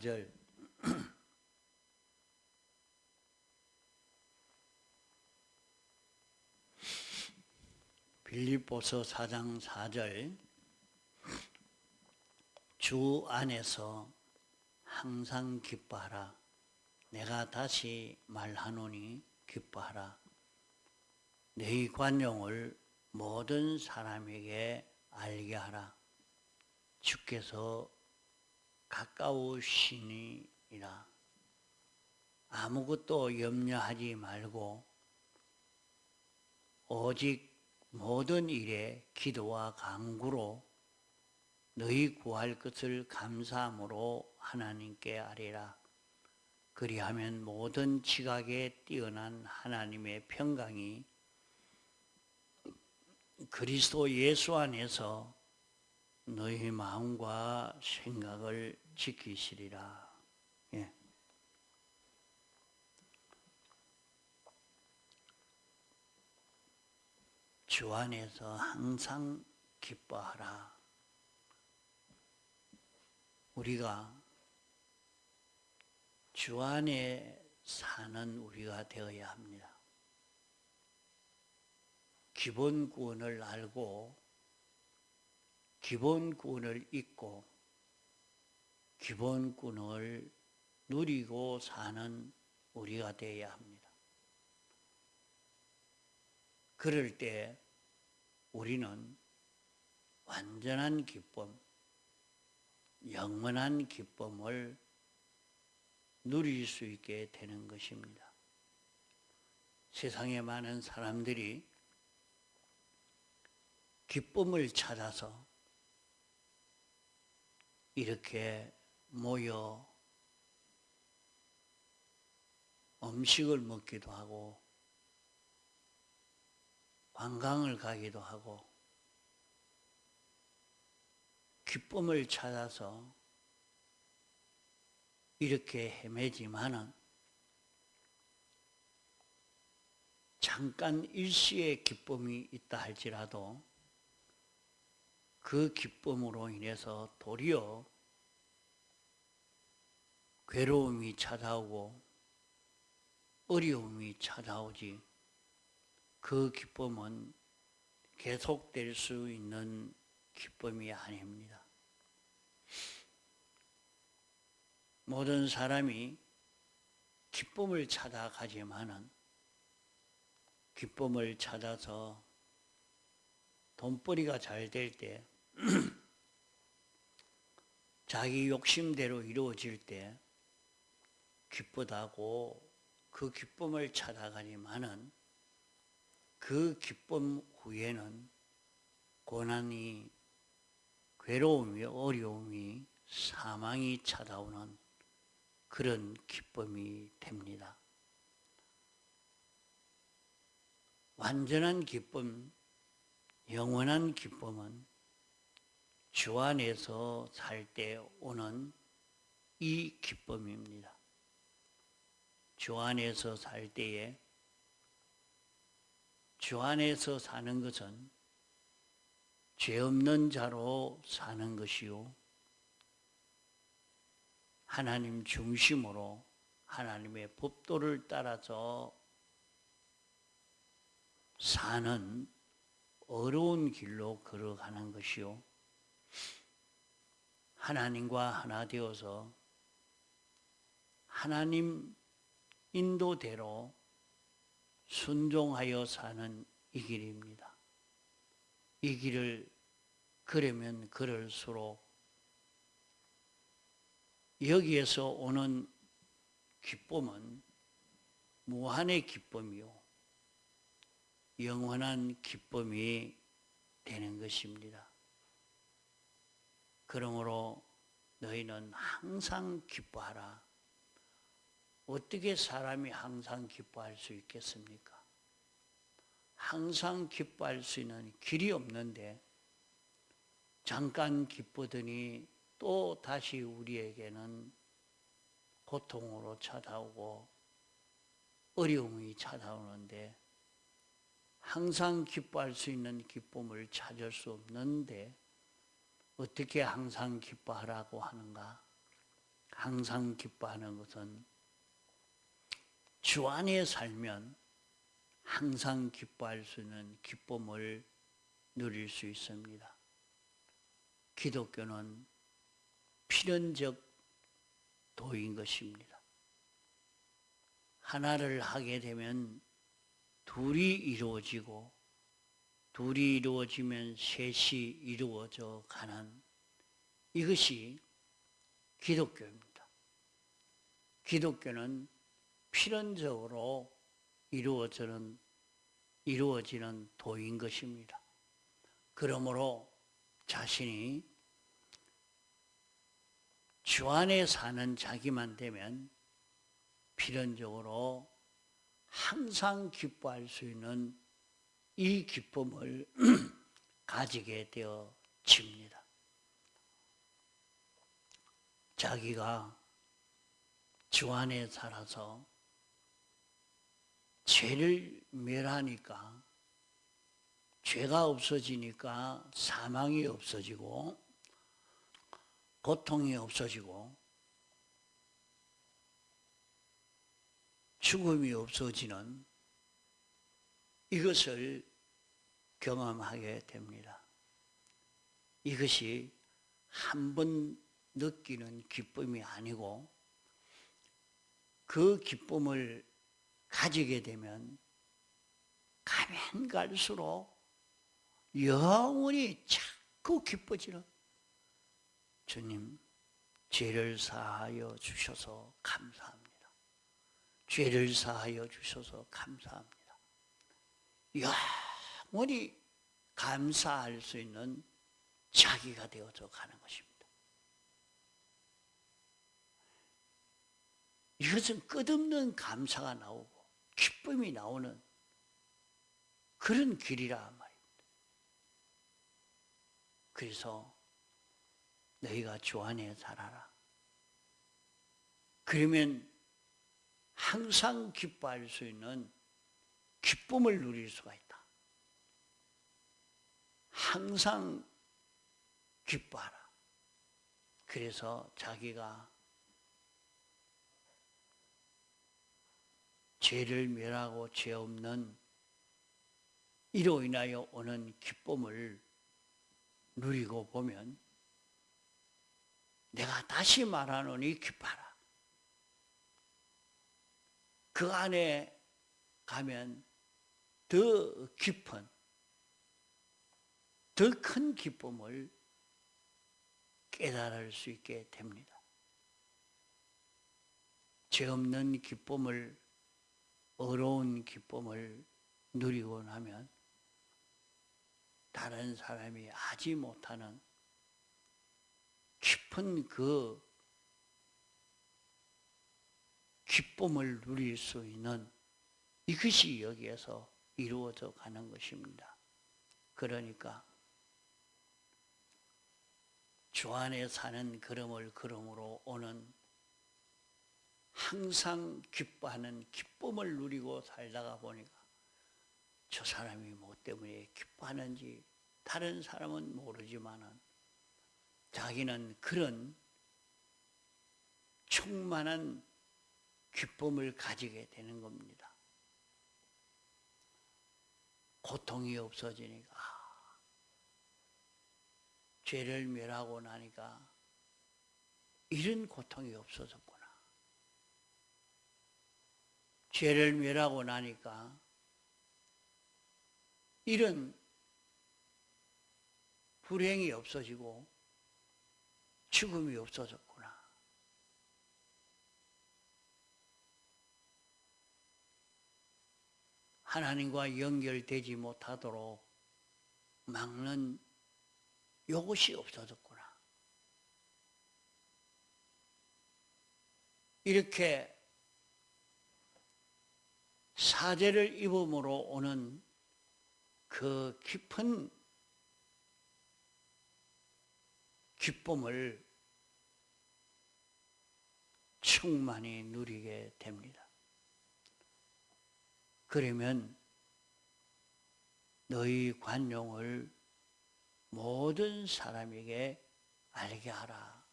절. 빌립보서 4장 4절. 주 안에서 항상 기뻐하라. 내가 다시 말하노니 기뻐하라. 너희 관용을 모든 사람에게 알게 하라. 주께서 가까우시니라 아무것도 염려하지 말고 오직 모든 일에 기도와 간구로 너희 구할 것을 감사함으로 하나님께 아뢰라. 그리하면 모든 지각에 뛰어난 하나님의 평강이 그리스도 예수 안에서 너희 마음과 생각을 지키시리라. 예. 주 안에서 항상 기뻐하라. 우리가 주 안에 사는 우리가 되어야 합니다. 기본 구원을 알고 기본 구원을 잊고 기본 구원을 누리고 사는 우리가 되어야 합니다. 그럴 때 우리는 완전한 기쁨, 영원한 기쁨을 누릴 수 있게 되는 것입니다. 세상에 많은 사람들이 기쁨을 찾아서 이렇게 모여 음식을 먹기도 하고 관광을 가기도 하고 기쁨을 찾아서 이렇게 헤매지만은 잠깐 일시의 기쁨이 있다 할지라도 그 기쁨으로 인해서 도리어 괴로움이 찾아오고 어려움이 찾아오지 그 기쁨은 계속될 수 있는 기쁨이 아닙니다. 모든 사람이 기쁨을 찾아가지만은 기쁨을 찾아서 돈벌이가 잘 될 때, 자기 욕심대로 이루어질 때 기쁘다고 그 기쁨을 찾아가지만은 그 기쁨 후에는 고난이 괴로움이 어려움이 사망이 찾아오는 그런 기쁨이 됩니다. 완전한 기쁨, 영원한 기쁨은 주 안에서 살 때 오는 이 기쁨입니다. 주 안에서 살 때에 주 안에서 사는 것은 죄 없는 자로 사는 것이요. 하나님 중심으로 하나님의 법도를 따라서 사는 어려운 길로 걸어가는 것이요. 하나님과 하나 되어서 하나님 인도대로 순종하여 사는 이 길입니다. 이 길을 걸으면 걸을수록 여기에서 오는 기쁨은 무한의 기쁨이요. 영원한 기쁨이 되는 것입니다. 그러므로 너희는 항상 기뻐하라. 어떻게 사람이 항상 기뻐할 수 있겠습니까? 항상 기뻐할 수 있는 길이 없는데 잠깐 기쁘더니 또 다시 우리에게는 고통으로 찾아오고 어려움이 찾아오는데 항상 기뻐할 수 있는 기쁨을 찾을 수 없는데 어떻게 항상 기뻐하라고 하는가? 항상 기뻐하는 것은 주 안에 살면 항상 기뻐할 수 있는 기쁨을 누릴 수 있습니다. 기독교는 필연적 도인 것입니다. 하나를 하게 되면 둘이 이루어지고 둘이 이루어지면 셋이 이루어져 가는 이것이 기독교입니다. 기독교는 필연적으로 이루어지는 이루어지는 도인 것입니다. 그러므로 자신이 주 안에 사는 자기만 되면 필연적으로 항상 기뻐할 수 있는 이 기쁨을 가지게 되어집니다. 자기가 주 안에 살아서 죄를 멸하니까 죄가 없어지니까 사망이 없어지고 고통이 없어지고 죽음이 없어지는 이것을 경험하게 됩니다. 이것이 한 번 느끼는 기쁨이 아니고 그 기쁨을 가지게 되면 가면 갈수록 영원히 자꾸 기뻐지는 주님 죄를 사하여 주셔서 감사합니다. 죄를 사하여 주셔서 감사합니다. 영원히 감사할 수 있는 자기가 되어져 가는 것입니다. 이것은 끝없는 감사가 나오고 기쁨이 나오는 그런 길이라 말입니다. 그래서 너희가 주 안에 살아라. 그러면 항상 기뻐할 수 있는 기쁨을 누릴 수가 있다. 항상 기뻐하라. 그래서 자기가 죄를 멸하고 죄 없는 이로 인하여 오는 기쁨을 누리고 보면 내가 다시 말하노니 기뻐라. 그 안에 가면 더 깊은, 더 큰 기쁨을 깨달을 수 있게 됩니다. 죄 없는 기쁨을 어려운 기쁨을 누리고 나면 다른 사람이 하지 못하는 깊은 그 기쁨을 누릴 수 있는 이것이 여기에서 이루어져 가는 것입니다. 그러니까 주 안에 사는 걸음을 걸음으로 오는 항상 기뻐하는 기쁨을 누리고 살다가 보니까 저 사람이 뭐 때문에 기뻐하는지 다른 사람은 모르지만은 자기는 그런 충만한 기쁨을 가지게 되는 겁니다. 고통이 없어지니까 죄를 멸하고 나니까 이런 고통이 없어졌구나. 죄를 멸하고 나니까 이런 불행이 없어지고 죽음이 없어졌구나. 하나님과 연결되지 못하도록 막는 요것이 없어졌구나. 이렇게 사제를 입음으로 오는 그 깊은 기쁨을 충만히 누리게 됩니다. 그러면 너희 관용을 모든 사람에게 알게 하라.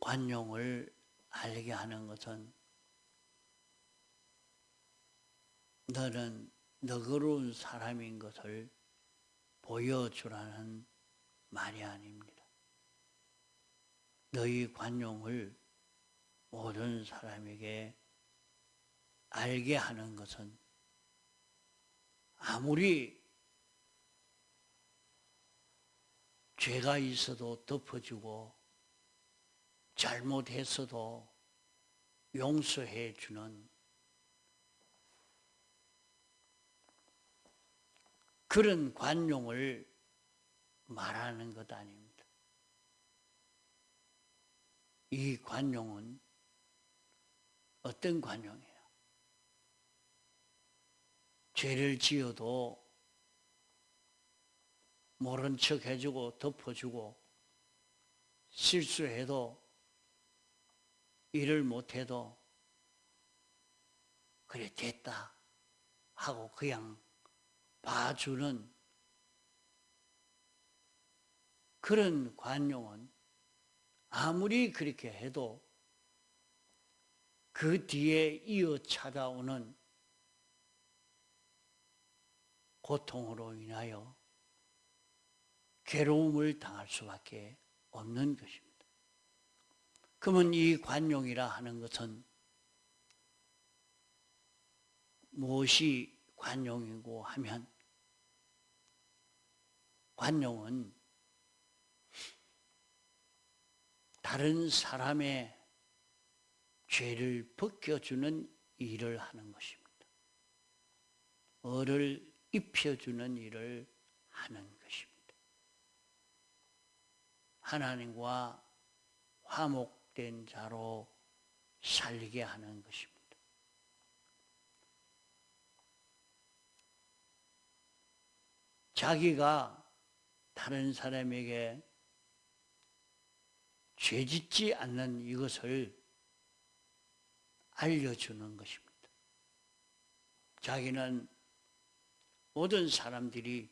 관용을 알게 하는 것은 너는 너그러운 사람인 것을 보여주라는 말이 아닙니다. 너희 관용을 모든 사람에게 알게 하는 것은 아무리 죄가 있어도 덮어주고 잘못했어도 용서해 주는 그런 관용을 말하는 것 아닙니다. 이 관용은 어떤 관용이에요? 죄를 지어도 모른 척 해주고 덮어주고 실수해도 일을 못해도 그래 됐다 하고 그냥 봐주는 그런 관용은 아무리 그렇게 해도 그 뒤에 이어 찾아오는 고통으로 인하여 괴로움을 당할 수밖에 없는 것입니다. 그러면 이 관용이라 하는 것은 무엇이 관용이고 하면 관용은 다른 사람의 죄를 벗겨주는 일을 하는 것입니다. 어를 입혀주는 일을 하는 것입니다. 하나님과 화목된 자로 살게 하는 것입니다. 자기가 다른 사람에게 죄 짓지 않는 이것을 알려주는 것입니다. 자기는 모든 사람들이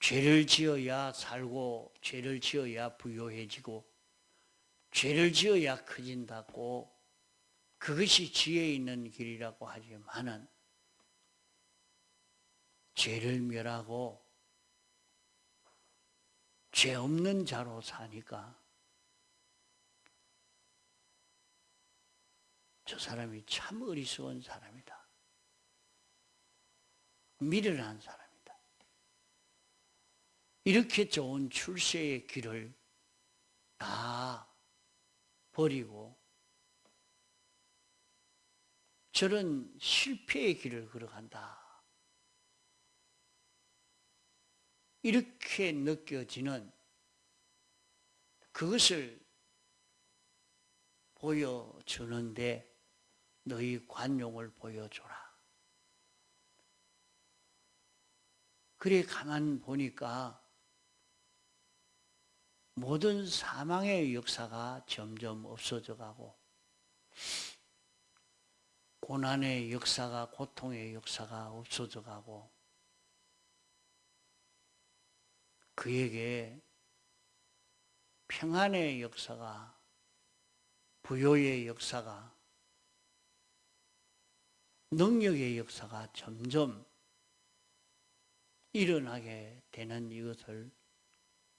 죄를 지어야 살고 죄를 지어야 부유해지고 죄를 지어야 커진다고 그것이 지혜 있는 길이라고 하지만은 죄를 멸하고 죄 없는 자로 사니까 저 사람이 참 어리석은 사람이다. 미련한 사람이다. 이렇게 좋은 출세의 길을 다 버리고 저런 실패의 길을 걸어간다. 이렇게 느껴지는 그것을 보여주는데 너희 관용을 보여줘라. 그래 가만 보니까 모든 사망의 역사가 점점 없어져 가고 고난의 역사가 고통의 역사가 없어져 가고 그에게 평안의 역사가 부요의 역사가 능력의 역사가 점점 일어나게 되는 이것을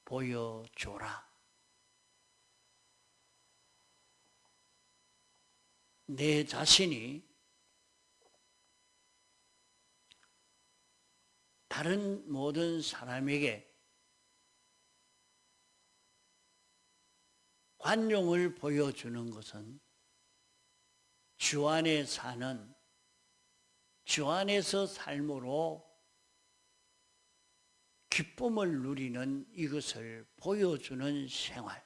보여줘라. 내 자신이 다른 모든 사람에게 관용을 보여주는 것은 주 안에 사는 주 안에서 삶으로 기쁨을 누리는 이것을 보여주는 생활.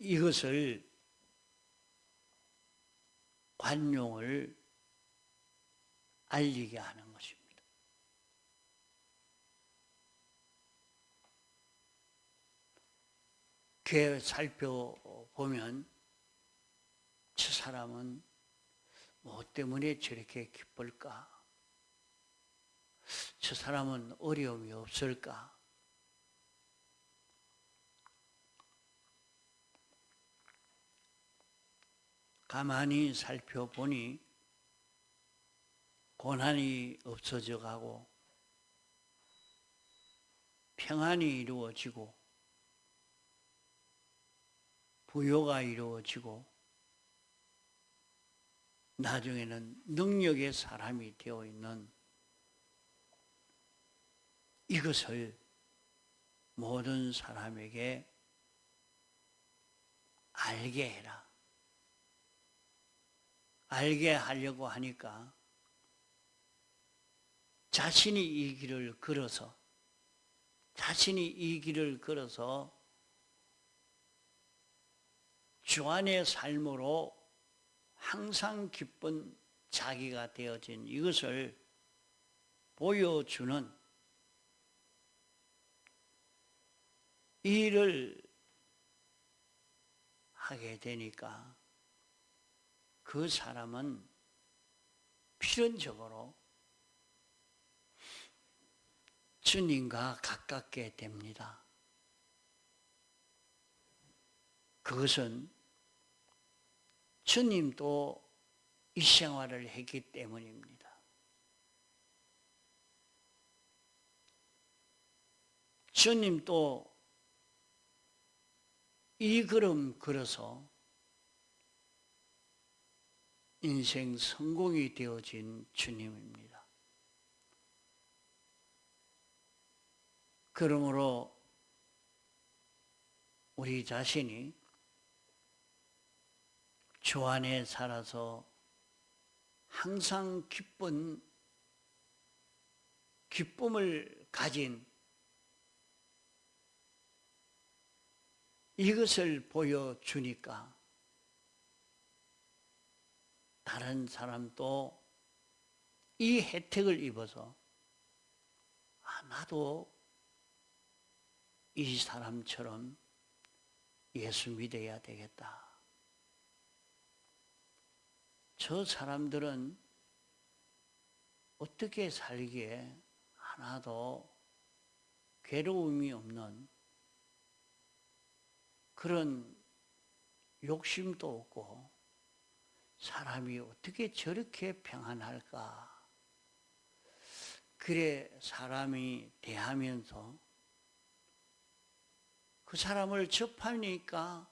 이것을 관용을 알리게 하는 것입니다. 그 살펴보면 저 사람은 뭐 때문에 저렇게 기쁠까? 저 사람은 어려움이 없을까? 가만히 살펴보니 고난이 없어져 가고 평안이 이루어지고 부여가 이루어지고 나중에는 능력의 사람이 되어 있는 이것을 모든 사람에게 알게 해라. 알게 하려고 하니까 자신이 이 길을 걸어서 자신이 이 길을 걸어서 주 안의 삶으로 항상 기쁜 자기가 되어진 이것을 보여주는 일을 하게 되니까 그 사람은 필연적으로 주님과 가깝게 됩니다. 그것은 주님도 이 생활을 했기 때문입니다. 주님도 이 걸음 걸어서 인생 성공이 되어진 주님입니다. 그러므로 우리 자신이 주 안에 살아서 항상 기쁜 기쁨을 가진 이것을 보여주니까 다른 사람도 이 혜택을 입어서 아, 나도 이 사람처럼 예수 믿어야 되겠다. 저 사람들은 어떻게 살기에 하나도 괴로움이 없는 그런 욕심도 없고 사람이 어떻게 저렇게 평안할까? 그래 사람이 대하면서 그 사람을 접하니까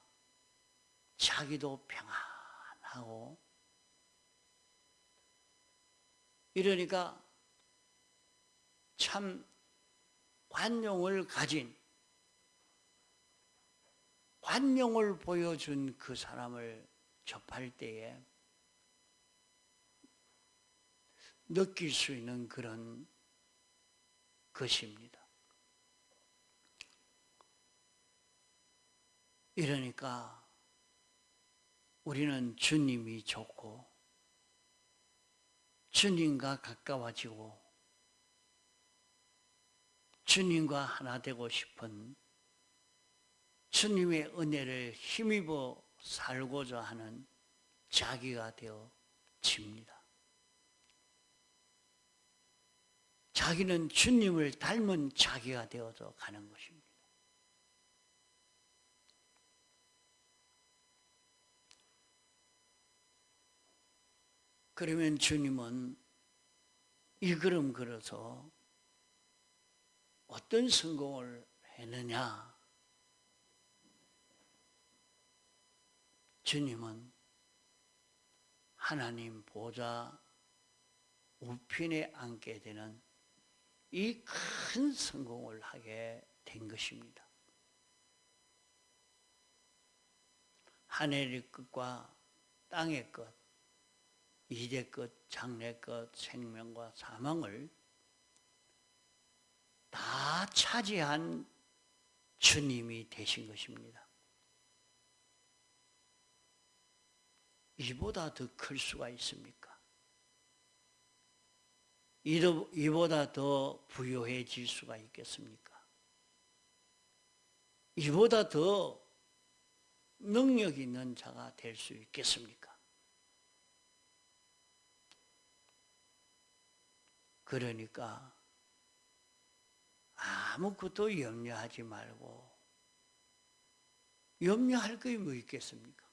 자기도 평안하고 이러니까 참 관용을 가진 관용을 보여준 그 사람을 접할 때에 느낄 수 있는 그런 것입니다. 이러니까 우리는 주님이 좋고 주님과 가까워지고 주님과 하나 되고 싶은 주님의 은혜를 힘입어 살고자 하는 자기가 되어집니다. 자기는 주님을 닮은 자기가 되어서 가는 것입니다. 그러면 주님은 이 걸음 걸어서 어떤 성공을 했느냐? 주님은 하나님 보좌 우편에 앉게 되는 이 큰 성공을 하게 된 것입니다. 하늘의 끝과 땅의 끝, 이대 끝, 장래 끝, 생명과 사망을 다 차지한 주님이 되신 것입니다. 이보다 더 클 수가 있습니까? 이보다 더 부유해질 수가 있겠습니까? 이보다 더 능력 있는 자가 될 수 있겠습니까? 그러니까 아무것도 염려하지 말고 염려할 것이 뭐 있겠습니까?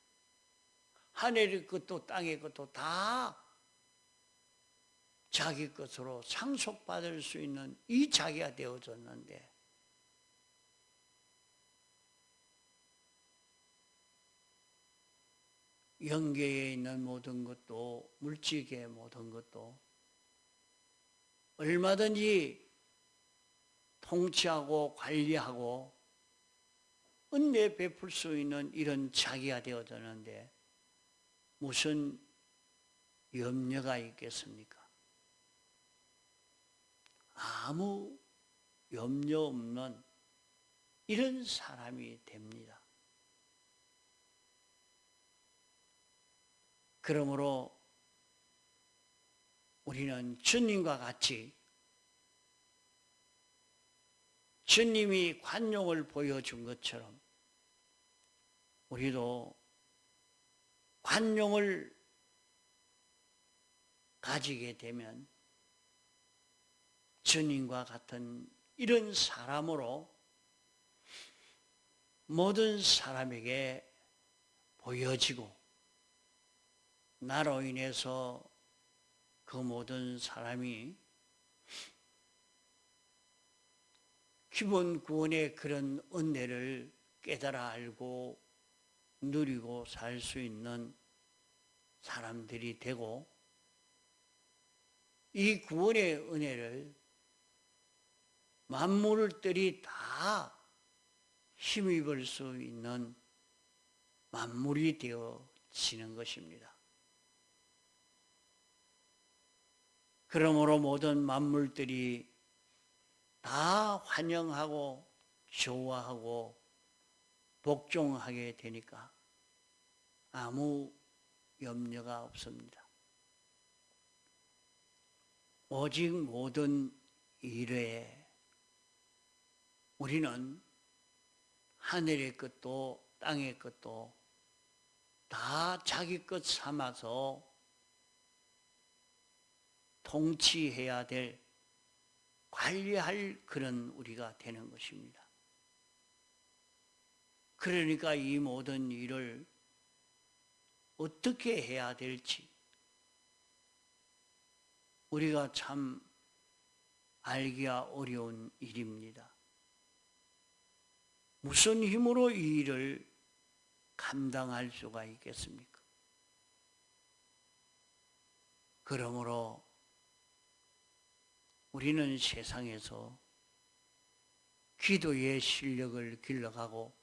하늘의 것도 땅의 것도 다 자기 것으로 상속받을 수 있는 이 자기가 되어졌는데 영계에 있는 모든 것도 물질계의 모든 것도 얼마든지 통치하고 관리하고 은혜 베풀 수 있는 이런 자기가 되어졌는데 무슨 염려가 있겠습니까? 아무 염려 없는 이런 사람이 됩니다. 그러므로 우리는 주님과 같이 주님이 관용을 보여준 것처럼 우리도 관용을 가지게 되면 주님과 같은 이런 사람으로 모든 사람에게 보여지고 나로 인해서 그 모든 사람이 기본 구원의 그런 은혜를 깨달아 알고 누리고 살 수 있는 사람들이 되고 이 구원의 은혜를 만물들이 다 힘입을 수 있는 만물이 되어지는 것입니다. 그러므로 모든 만물들이 다 환영하고 좋아하고 복종하게 되니까 아무 염려가 없습니다. 오직 모든 일에 우리는 하늘의 것도 땅의 것도 다 자기 것 삼아서 통치해야 될 관리할 그런 우리가 되는 것입니다. 그러니까 이 모든 일을 어떻게 해야 될지 우리가 참 알기가 어려운 일입니다. 무슨 힘으로 이 일을 감당할 수가 있겠습니까? 그러므로 우리는 세상에서 기도의 실력을 길러가고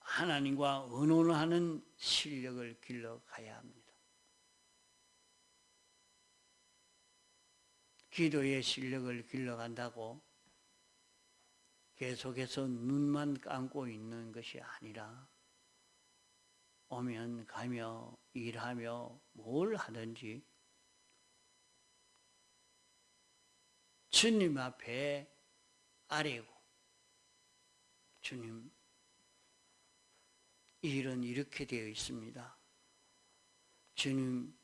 하나님과 의논하는 실력을 길러가야 합니다. 기도의 실력을 길러간다고 계속해서 눈만 감고 있는 것이 아니라 오면 가며 일하며 뭘 하든지 주님 앞에 아뢰고 주님 이 일은 이렇게 되어 있습니다. 주님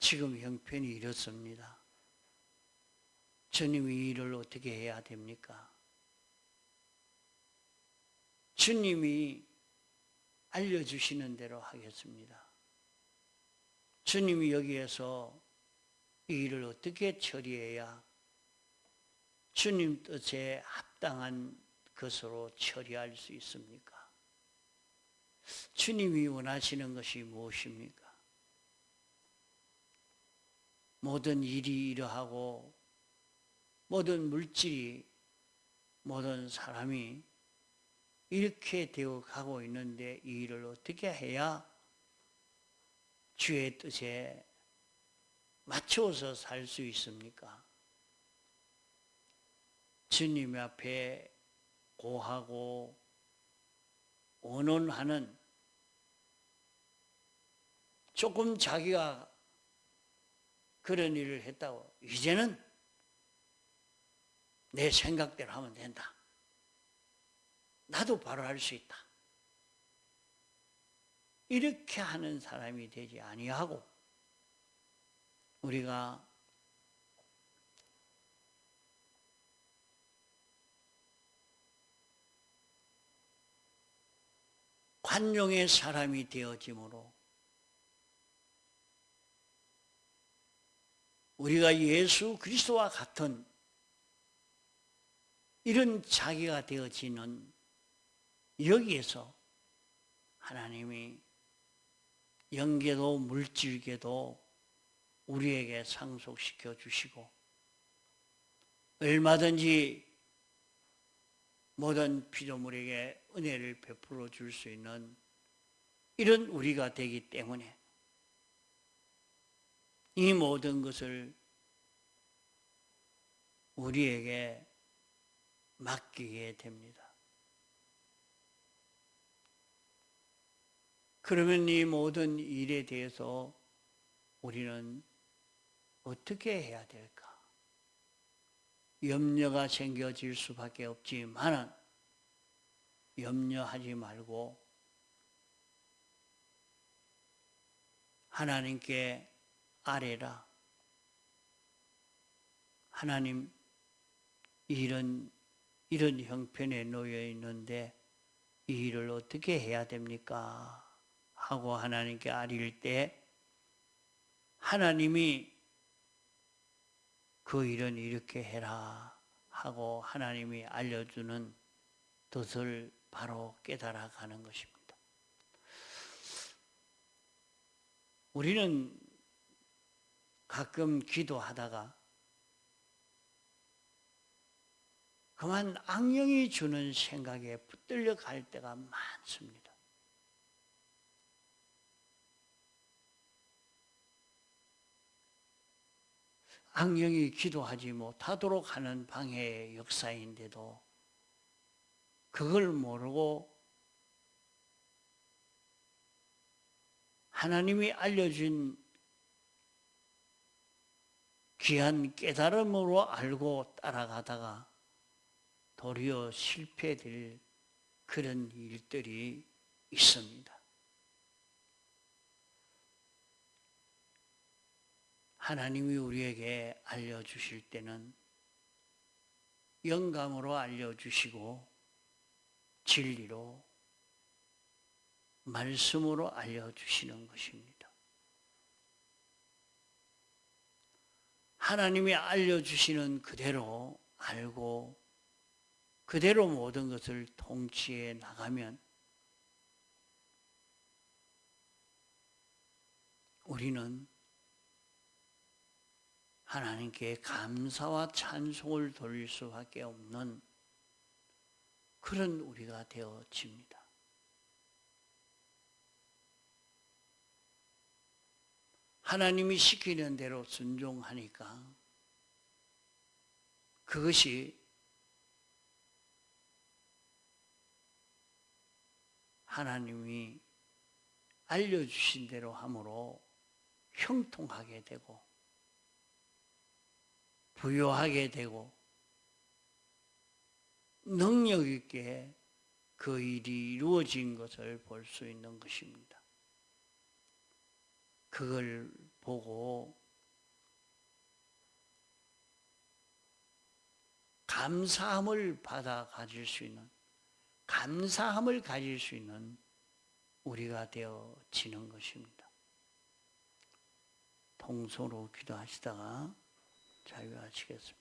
지금 형편이 이렇습니다. 주님 이 일을 어떻게 해야 됩니까? 주님이 알려주시는 대로 하겠습니다. 주님이 여기에서 이 일을 어떻게 처리해야 주님 뜻에 합당한 것으로 처리할 수 있습니까? 주님이 원하시는 것이 무엇입니까? 모든 일이 이러하고 모든 물질이 모든 사람이 이렇게 되어 가고 있는데 이 일을 어떻게 해야 주의 뜻에 맞춰서 살 수 있습니까? 주님 앞에 고하고 원원하는 조금 자기가 그런 일을 했다고 이제는 내 생각대로 하면 된다. 나도 바로 할 수 있다. 이렇게 하는 사람이 되지 아니하고 우리가 관용의 사람이 되어짐으로 우리가 예수 그리스도와 같은 이런 자기가 되어지는 여기에서 하나님이 영계도 물질계도 우리에게 상속시켜 주시고 얼마든지 모든 피조물에게 은혜를 베풀어 줄 수 있는 이런 우리가 되기 때문에 이 모든 것을 우리에게 맡기게 됩니다. 그러면 이 모든 일에 대해서 우리는 어떻게 해야 될까? 염려가 생겨질 수밖에 없지만 염려하지 말고 하나님께 아뢰라. 하나님 이런 이런 형편에 놓여 있는데 이 일을 어떻게 해야 됩니까? 하고 하나님께 아릴 때 하나님이 그 일은 이렇게 해라 하고 하나님이 알려주는 뜻을 바로 깨달아 가는 것입니다. 우리는 가끔 기도하다가 그만 악령이 주는 생각에 붙들려 갈 때가 많습니다. 악령이 기도하지 못하도록 하는 방해의 역사인데도 그걸 모르고 하나님이 알려준 귀한 깨달음으로 알고 따라가다가 도리어 실패될 그런 일들이 있습니다. 하나님이 우리에게 알려주실 때는 영감으로 알려주시고 진리로 말씀으로 알려주시는 것입니다. 하나님이 알려주시는 그대로 알고 그대로 모든 것을 통치해 나가면 우리는 하나님께 감사와 찬송을 돌릴 수밖에 없는 그런 우리가 되어집니다. 하나님이 시키는 대로 순종하니까 그것이 하나님이 알려주신 대로 함으로 형통하게 되고 부여하게 되고 능력 있게 그 일이 이루어진 것을 볼 수 있는 것입니다. 그걸 보고 감사함을 받아 가질 수 있는 감사함을 가질 수 있는 우리가 되어지는 것입니다. 통소로 기도하시다가 자유하시겠습니다.